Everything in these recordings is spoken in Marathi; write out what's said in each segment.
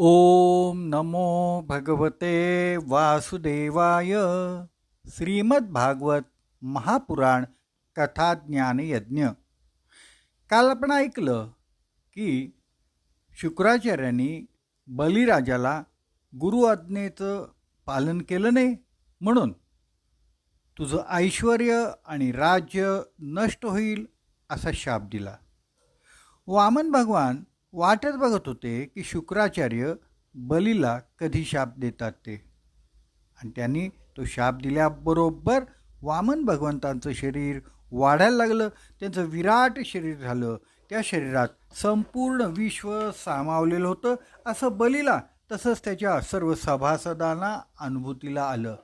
ओम नमो भगवते वासुदेवाय। श्रीमद्भागवत महापुराण कथा ज्ञान यज्ञ काल आपण ऐकलं की शुक्राचार्यांनी बलिराजाला गुरु आज्ञेचं पालन केलं नाही म्हणून तुझं ऐश्वर आणि राज्य नष्ट होईल असा शाप दिला. वामन भगवान वाटच बघत होते की शुक्राचार्य बलीला कधी शाप देतात ते. आणि त्यांनी तो शाप दिल्याबरोबर वामन भगवंतांचं शरीर वाढायला लागलं. त्यांचं विराट शरीर झालं. त्या शरीरात संपूर्ण विश्व सामावलेलं होतं. असं बलीला तसंच त्याच्या सर्व सभासदांना अनुभूतीला आलं.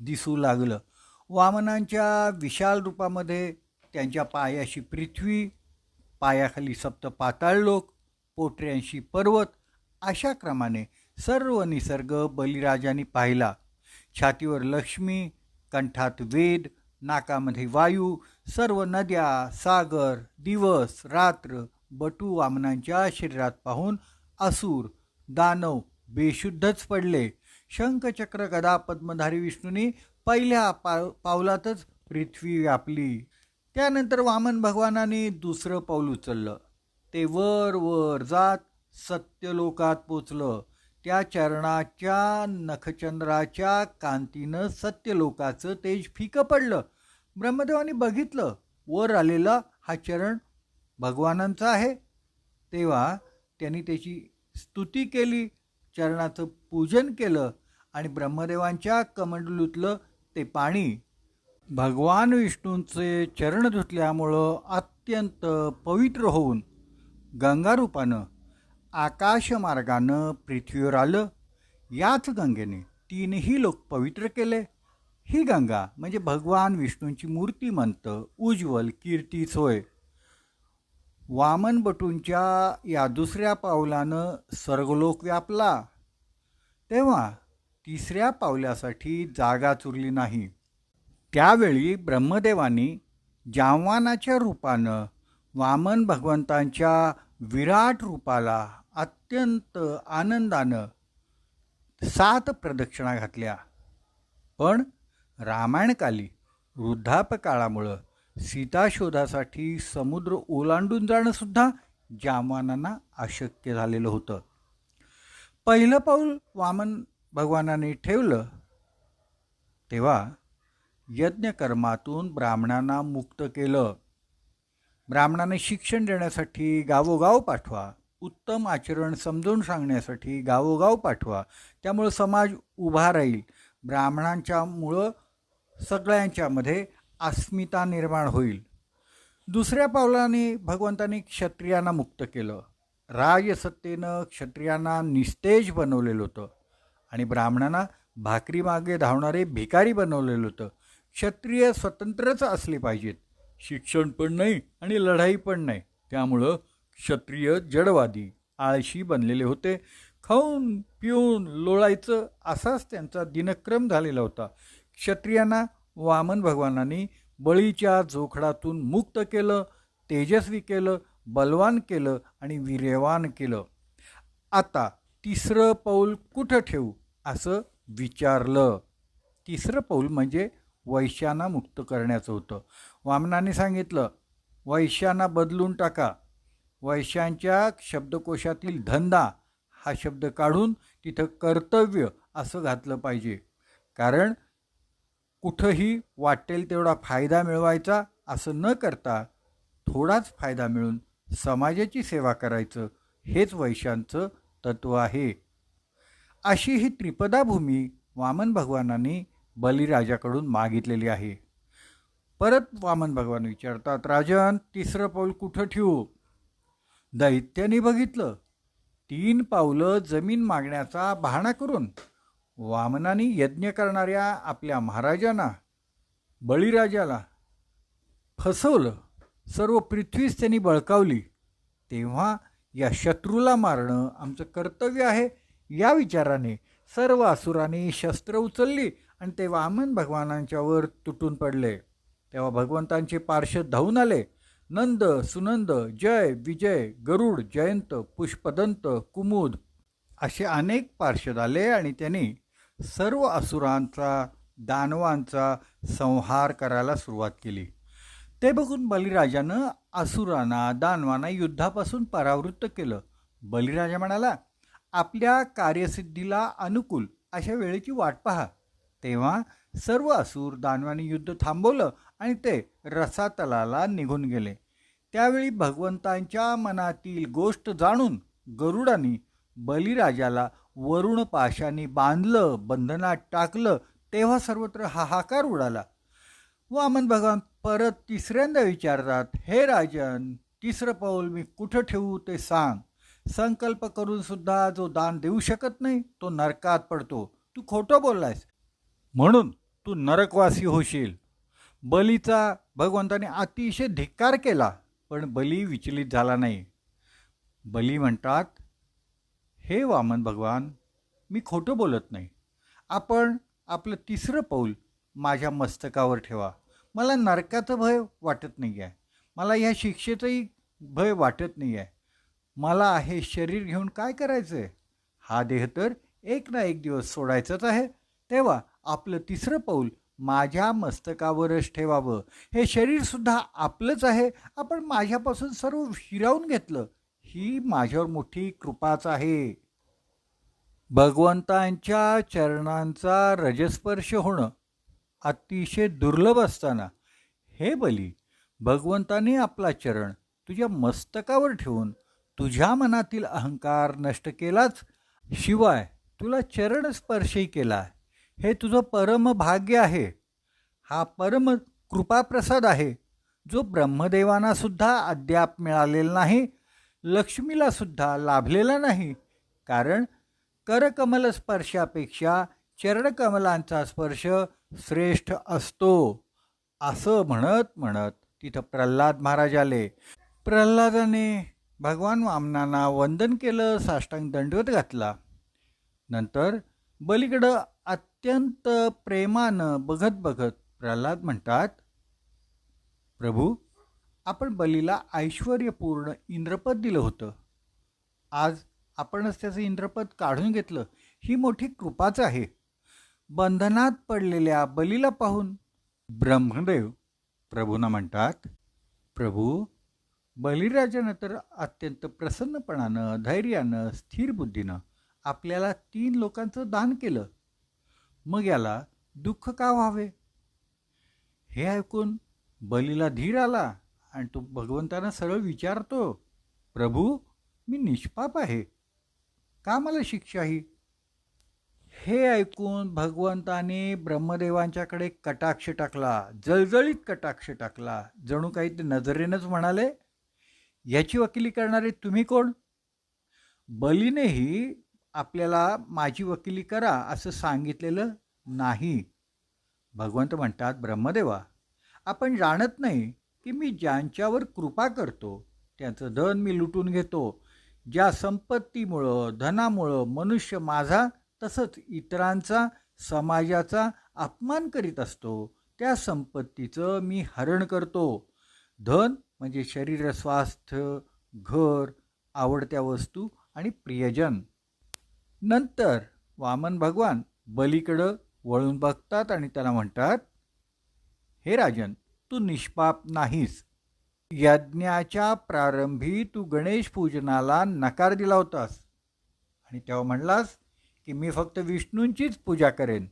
दिसू लागलं. वामनांच्या विशाल रूपामध्ये त्यांच्या पायाशी पृथ्वी पायाखाली सप्त पाताळ लोक पोटऱ्यांशी पर्वत अशा क्रमाने सर्व निसर्ग बलिराजांनी पाहिला. छातीवर लक्ष्मी कंठात वेद नाकामध्ये वायू सर्व नद्या सागर दिवस रात्र बटू वामनांच्या शरीरात पाहून असुर दानव बेशुद्धच पडले. शंखचक्र गदा पद्मधारी विष्णूंनी पहिल्या पाव पावलातच पृथ्वी व्यापली. त्यानंतर वामन भगवानाने दुसरं पाऊल उचललं. ते वर वर जात सत्यलोकात पोचलं. त्या चरणाच्या नखचंद्राच्या कांतीनं सत्यलोकाचं तेज फिकं पडलं. ब्रह्मदेवाने बघितलं वर आलेला हा चरण भगवानांचा आहे. तेव्हा त्यांनी त्याची स्तुती केली चरणाचं पूजन केलं आणि ब्रह्मदेवांच्या कमंडलूतलं ते पाणी. भगवान विष्णूंचे चरण धुतल्यामुळं अत्यंत पवित्र होऊन गंगारूपानं आकाशमार्गानं पृथ्वीवर आलं. याच गंगेने तीनही लोक पवित्र केले. ही गंगा म्हणजे भगवान विष्णूंची मूर्तिमंत उज्ज्वल कीर्तीच होय वामन बटूंच्या या दुसऱ्या पावलानं सर्गलोक व्यापला. तेव्हा तिसऱ्या पावल्यासाठी जागा चुरली नाही. त्यावेळी ब्रह्मदेवानी जावानाच्या रूपानं वामन भगवंतांच्या विराट रूपाला अत्यंत आनंदानं सात प्रदक्षिणा घातल्या. पण रामायणकाली वृद्धापकाळामुळं सीताशोधासाठी समुद्र ओलांडून जाणंसुद्धा जामवानांना अशक्य झालेलं होतं. पहिलं पाऊल वामन भगवानाने ठेवलं तेव्हा यज्ञकर्मातून ब्राह्मणांना मुक्त केलं. ब्राह्मणांना शिक्षण देण्यासाठी गावोगाव पाठवा. उत्तम आचरण समजून सांगण्यासाठी गावोगाव पाठवा. त्यामुळं समाज उभा राहील. ब्राह्मणांच्यामुळं सगळ्यांच्यामध्ये अस्मिता निर्माण होईल. दुसऱ्या पावलाने भगवंतांनी क्षत्रियांना मुक्त केलं. राजसत्तेनं क्षत्रियांना निस्तेज बनवलेलं होतं. आणि ब्राह्मणांना भाकरीमागे धावणारे भिकारी बनवलेलं होतं. क्षत्रिय स्वतंत्रच असले पाहिजेत. शिक्षण पण नाही आणि लढाई पण नाही. त्यामुळं क्षत्रिय जडवादी आळशी बनलेले होते. खाऊन पिऊन लोळायचं असाच त्यांचा दिनक्रम झालेला होता. क्षत्रियांना वामन भगवानांनी बळीच्या जोखडातून मुक्त केलं तेजस्वी केलं बलवान केलं आणि वीर्यवान केलं. आता तिसरं पाऊल कुठं ठेवू असं विचारलं. तिसरं पाऊल म्हणजे वैश्यांना मुक्त करण्याचं होतं. वामनाने सांगितलं वैश्यांना बदलून टाका. वैश्यांच्या शब्दकोशातील धंदा हा शब्द काढून तिथं कर्तव्य असं घातलं पाहिजे. कारण कुठंही वाटेल तेवढा फायदा मिळवायचा असं न करता थोडाच फायदा मिळून समाजाची सेवा करायचं हेच वैश्यांचं तत्त्व आहे. अशी ही त्रिपदाभूमी वामन भगवानांनी बलिराजाकडून मागितलेली आहे. परत वामन भगवान विचारतात राजन तिसरं पाऊल कुठं ठेवू? दैत्याने बघितलं तीन पावलं जमीन मागण्याचा बहाणा करून वामनाने यज्ञ करणाऱ्या आपल्या महाराजांना बळीराजाला फसवलं. सर्व पृथ्वीच त्यांनी बळकावली. तेव्हा या शत्रूला मारणं आमचं कर्तव्य आहे या विचाराने सर्व असुरांनी शस्त्र उचलली आणि ते वामन भगवानांच्यावर तुटून पडले. तेव्हा भगवंतांचे पार्श्वद धावून आले. नंद सुनंद जय विजय गरुड जयंत पुष्पदंत कुमुद असे अनेक पार्षद आले आणि त्यांनी सर्व असुरांचा दानवांचा संहार करायला सुरुवात केली. ते बघून बलिराजानं असुरांना दानवांना युद्धापासून परावृत्त केलं. बलिराजा म्हणाला आपल्या कार्यसिद्धीला अनुकूल अशा वेळेची वाट पहा. तेव्हा सर्व असूर दानवाने युद्ध थांबवलं आणि ते रसातलाला निघून गेले. त्यावेळी भगवंतांच्या मनातील गोष्ट जाणून गरुडानी बलिराजाला वरुण पाशाने बांधलं बंधनात टाकलं तेव्हा सर्वत्र हाहाकार उडाला. वामन भगवान परत तिसऱ्यांदा विचारतात हे राजन तिसरं पाऊल मी कुठं ठेवू ते सांग? संकल्प करून सुद्धा जो दान देऊ शकत नाही तो नरकात पडतो. तू खोटं बोललायस. म्हणून तू नरकवासी होशील. बलीचा भगवंताने अतिशय धिक्कार केला पण बली विचलित झाला नाही. बली म्हणतात हे वामन भगवान मी खोटं बोलत नाही. आपण आपलं तिसरं पाऊल माझ्या मस्तकावर ठेवा. मला नरकाचं भय वाटत नाही आहे मला ह्या शिक्षेचंही भय वाटत नाही आहे मला हे शरीर घेऊन काय करायचं आहे हा देह तर एक ना एक दिवस सोडायचाच आहे. तेव्हा आपलं तिसरं पाऊल माझ्या मस्तकावरच ठेवावं. हे शरीरसुद्धा आपलंच आहे. आपण माझ्यापासून सर्व हिरावून घेतलं. ही माझ्यावर मोठी कृपाच आहे. भगवंतांच्या चरणांचा रजस्पर्श होणं अतिशय दुर्लभ असताना हे बली भगवंताने आपला चरण तुझ्या मस्तकावर ठेवून तुझ्या मनातील अहंकार नष्ट केलाच शिवाय तुला चरणस्पर्शही केला. हे तुझं परम भाग्य आहे. हा परम कृपाप्रसाद आहे जो ब्रह्मदेवांना सुद्धा अद्याप मिळालेला नाही लक्ष्मीला सुद्धा लाभलेला नाही. कारण करकमल स्पर्शापेक्षा चरणकमलांचा स्पर्श श्रेष्ठ असतो असं म्हणत म्हणत तिथं प्रल्हाद महाराज आले. प्रल्हादाने भगवान वामनांना वंदन केलं साष्टांग दंडवत घातला. नंतर बलीकडं अत्यंत प्रेमानं बघत बघत प्रल्हाद म्हणतात प्रभू आपण बलीला ऐश्वर्यपूर्ण इंद्रपद दिलं होतं. आज आपणच त्याचं इंद्रपद काढून घेतलं. ही मोठी कृपाच आहे. बंधनात पडलेल्या बलीला पाहून ब्रह्मदेव प्रभूंना म्हणतात प्रभू बलिराजानं तर अत्यंत प्रसन्नपणानं धैर्यानं स्थिर बुद्धीनं आपल्याला तीन लोकांचं दान केलं. मग याला दुःख का व्हावे? हे ऐकून बलीला धीर आला आणि तो भगवंतांना सरळ विचारतो प्रभू मी निष्पाप आहे. का मला शिक्षा ही? हे ऐकून भगवंताने ब्रह्मदेवांच्याकडे कटाक्ष टाकला जळजळीत कटाक्ष टाकला. जणू काही ते नजरेनंच म्हणाले याची वकिली करणारे तुम्ही कोण? बलीनेही आपल्याला माझी वकिली करा असं सांगितलेलं नाही. भगवंत म्हणतात ब्रह्मदेवा आपण जाणत नाही की मी ज्यांच्यावर कृपा करतो त्यांचं धन मी लुटून घेतो. ज्या संपत्तीमुळं धनामुळं मनुष्य माझा तसंच इतरांचा समाजाचा अपमान करीत असतो त्या संपत्तीचं मी हरण करतो. धन म्हणजे शरीर स्वास्थ्य घर आवडत्या वस्तू आणि प्रियजन. नंतर वामन भगवान बलीकडं वळून बघतात आणि त्याला म्हणतात हे राजन तू निष्पाप नाहीस. यज्ञाच्या प्रारंभी तू गणेश पूजनाला नकार दिला होतास. आणि तेव्हा म्हणलास की मी फक्त विष्णूंचीच पूजा करेन.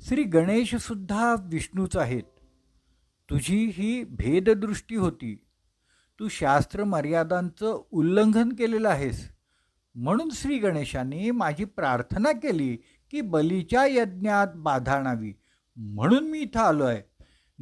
श्री गणेशसुद्धा विष्णूच आहेत. तुझी ही भेददृष्टी होती. तू शास्त्र मर्यादांचं उल्लंघन केलेलं आहेस. म्हणून श्री गणेशाने माझी प्रार्थना केली की बलीच्या यज्ञात बाधा आणावी. म्हणून मी इथं आलो आहे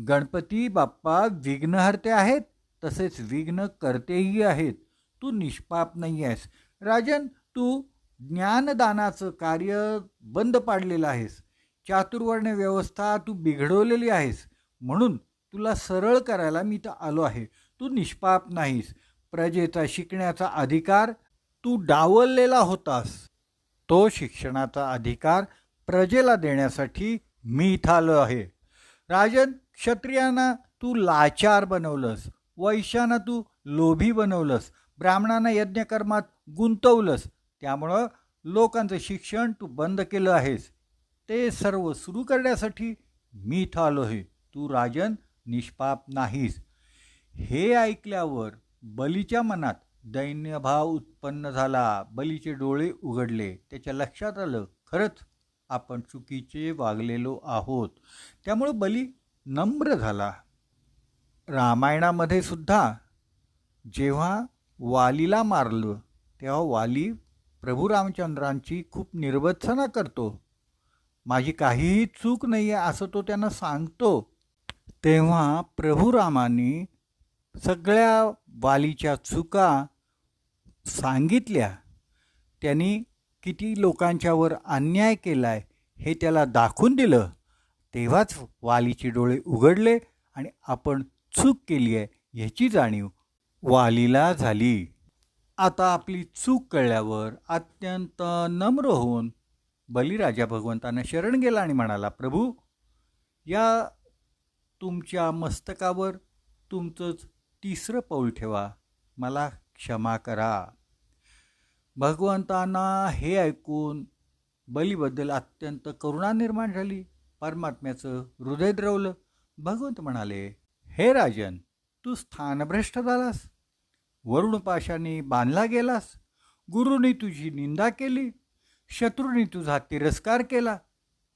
गणपती बाप्पा विघ्नहर्ते आहेत तसेच विघ्न करतेही आहेत. तू निष्पाप नाही आहेस राजन तू ज्ञानदानाचं कार्य बंद पाडलेलं आहेस. चातुर्वर्ण व्यवस्था तू बिघडवलेली आहेस. म्हणून तुला सरळ करायला मी तर आलो आहे. तू निष्पाप नाहीस. प्रजेचा शिकण्याचा अधिकार तू डावललेला होतास. तो शिक्षणाचा अधिकार प्रजेला देण्यासाठी मी इथं आलो आहे. राजन क्षत्रियांना तू लाचार बनवलंस. वैश्यांना तू लोभी बनवलंस. ब्राह्मणांना यज्ञकर्मात गुंतवलंस. त्यामुळं लोकांचं शिक्षण तू बंद केलं आहेस. ते सर्व सुरू करण्यासाठी मी इथं आलो आहे. तू राजन निष्पाप नाहीस. हे ऐकल्यावर बलीच्या मनात दैन्यभाव उत्पन्न झाला. बलीचे डोळे उघडले. त्याच्या लक्षात आलं खरंच आपण चुकीचे वागलेलो आहोत. त्यामुळं बली नम्र झाला. रामायणामध्ये सुद्धा जेव्हा वालीला मारलं तेव्हा वाली प्रभू रामचंद्रांची खूप निर्वत्सना करतो. माझी काहीही चूक नाही आहे असं तो त्यांना सांगतो. तेव्हा प्रभू रामाने सगळ्या वालीच्या चुका सांगितल्या. त्यांनी किती लोकांच्यावर अन्याय केला आहे हे त्याला दाखवून दिलं. तेव्हाच वालीचे डोळे उघडले आणि आपण चूक केली आहे ह्याची जाणीव वालीला झाली. आता आपली चूक कळल्यावर अत्यंत नम्र होऊन बलिराजा भगवंतांना शरण गेला आणि म्हणाला प्रभू या तुमच्या मस्तकावर तुमचंच तिसरं पाऊल ठेवा. मला क्षमा करा. भगवंतांना हे ऐकून बलीबद्दल अत्यंत करुणा निर्माण झाली. परमात्म्याचं हृदय द्रवलं. भगवंत म्हणाले हे राजन तू स्थानभ्रष्ट झालास. वरुणपाशाने बांधला गेलास. गुरुनी तुझी निंदा केली. शत्रूंनी तुझा तिरस्कार केला.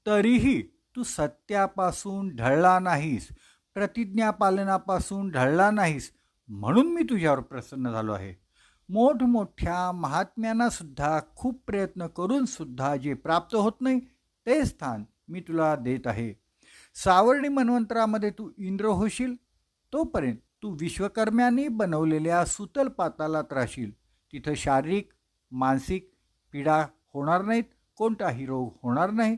तरीही तू सत्यापासून ढळला नाहीस प्रतिज्ञा पालनापासून ढळला नाहीस म्हणून मी तुझ्यावर प्रसन्न झालो आहे. मोठमोठ्या महात्म्यांना सुद्धा खूप प्रयत्न करून सुद्धा जे प्राप्त होत नाही ते स्थान मी तुला देत आहे. सावर्णी मन्वंतरामध्ये तू इंद्र होशील तोपर्यंत तू विश्वकर्म्यांनी बनवलेल्या सुतल पातालात राहशील. तिथं शारीरिक मानसिक पीडा होणार नाहीत कोणताही रोग होणार नाही.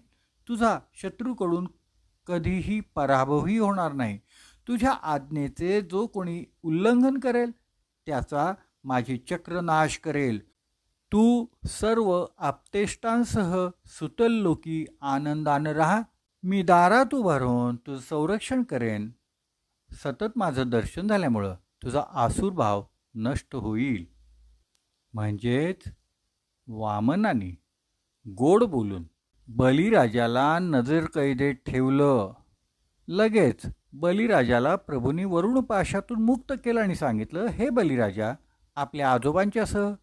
तुझा शत्रूकडून कधीही पराभवही होणार नाही. तुझ्या आज्ञेचे जो कोणी उल्लंघन करेल त्याचा माझे चक्र नाश करेल. तू सर्व आपतेष्टांसह सुतल लोकी आनंदानं राहा. मी दारात उभारून राहून तुझं संरक्षण करेन. सतत माझं दर्शन झाल्यामुळं तुझा आसुरभाव नष्ट होईल. म्हणजेच वामनाने गोड बोलून बलिराजाला नजर कैदेत ठेवलं. लगेच बलिराजाला प्रभूंनी वरुण पाशातून मुक्त केलं आणि सांगितलं हे बलिराजा आपल्या आजोबांच्यासह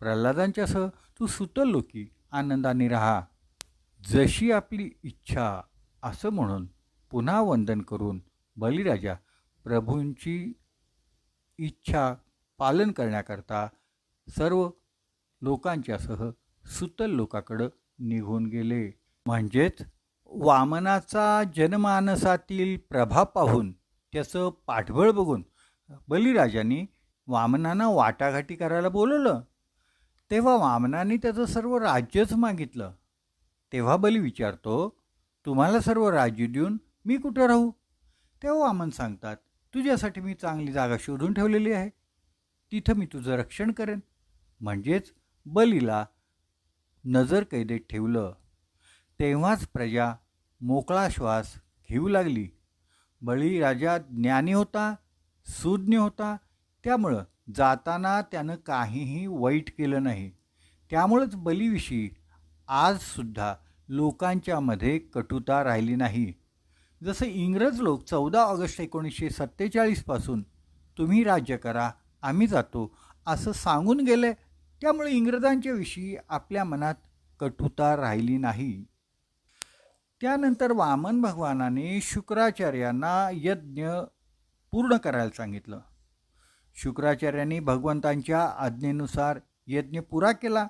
प्रल्हादांच्यासह तू सुतल लोकी आनंदाने राहा. जशी आपली इच्छा असं म्हणून पुन्हा वंदन करून बलिराजा प्रभूंची इच्छा पालन करण्याकरता सर्व लोकांच्यासह सुतल लोकाकडं निघून गेले. म्हणजेच वामनाचा जनमानसातील प्रभाव पाहून त्याचं पाठबळ बघून बलिराजांनी वामनांना वाटाघाटी करायला बोलवलं. तेव्हा वामनाने त्याचं सर्व राज्यच मागितलं. तेव्हा बली विचारतो तुम्हाला सर्व राज्य देऊन मी कुठं राहू? तेव्हा वामन सांगतात तुझ्यासाठी मी चांगली जागा शोधून ठेवलेली आहे. तिथं मी तुझं रक्षण करेन. म्हणजेच बलीला नजर कैदेत ठेवलं. तेव्हाच प्रजा मोकळा श्वास घेऊ लागली. बळीराजा ज्ञानी होता सुज्ञ होता. त्यामुळं जाताना त्यानं काहीही वाईट केलं नाही. त्यामुळंच बलीविषयी आजसुद्धा लोकांच्यामध्ये कटुता राहिली नाही. जसं इंग्रज लोक चौदा ऑगस्ट एकोणीसशे सत्तेचाळीसपासून तुम्ही राज्य करा आम्ही जातो असं सांगून गेले. त्यामुळे इंग्रजांच्याविषयी आपल्या मनात कटुता राहिली नाही. त्यानंतर वामन भगवानाने शुक्राचार्यांना यज्ञ पूर्ण करायला सांगितलं. शुक्राचार्यांनी भगवंतांच्या आज्ञेनुसार यज्ञ पुरा केला.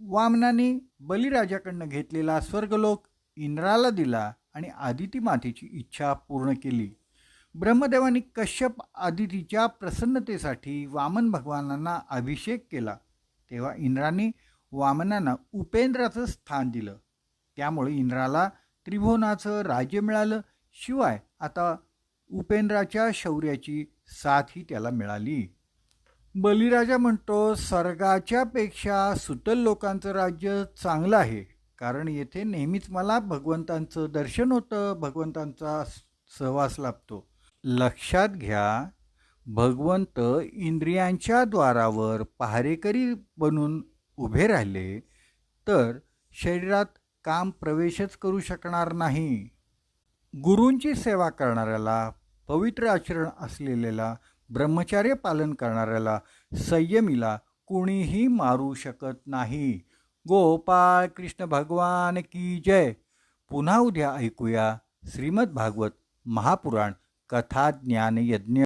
वामनाने बलिराजाकडनं घेतलेला स्वर्गलोक इंद्राला दिला आणि आदिती मातेची इच्छा पूर्ण केली. ब्रह्मदेवानी कश्यप आदितीच्या प्रसन्नतेसाठी वामन भगवानांना अभिषेक केला. तेव्हा इंद्राने वामनांना उपेंद्राचं स्थान दिलं. त्यामुळे इंद्राला त्रिभुवनाचं राज्य मिळालं. शिवाय आता उपेंद्राच्या शौर्याची साथही त्याला मिळाली. बलिराजा म्हणतो स्वर्गाच्या पेक्षा सुतल लोकांचं राज्य चांगलं आहे. कारण येथे नेहमीच मला भगवंतांचं दर्शन होतं भगवंतांचा सहवास लाभतो. लक्षात घ्या भगवंत इंद्रियांच्या द्वारावर पहारेकरी बनून उभे राहिले तर शरीरात काम प्रवेशच करू शकणार नाही. गुरूंची सेवा करणाऱ्याला पवित्र आचरण असलेल्याला ब्रह्मचार्य पालन करणाऱ्याला संयमीला कुणीही मारू शकत नाही. गोपाळ कृष्ण भगवान की जय. पुन्हा उद्या ऐकूया श्रीमद भागवत महापुराण कथा ज्ञान यज्ञ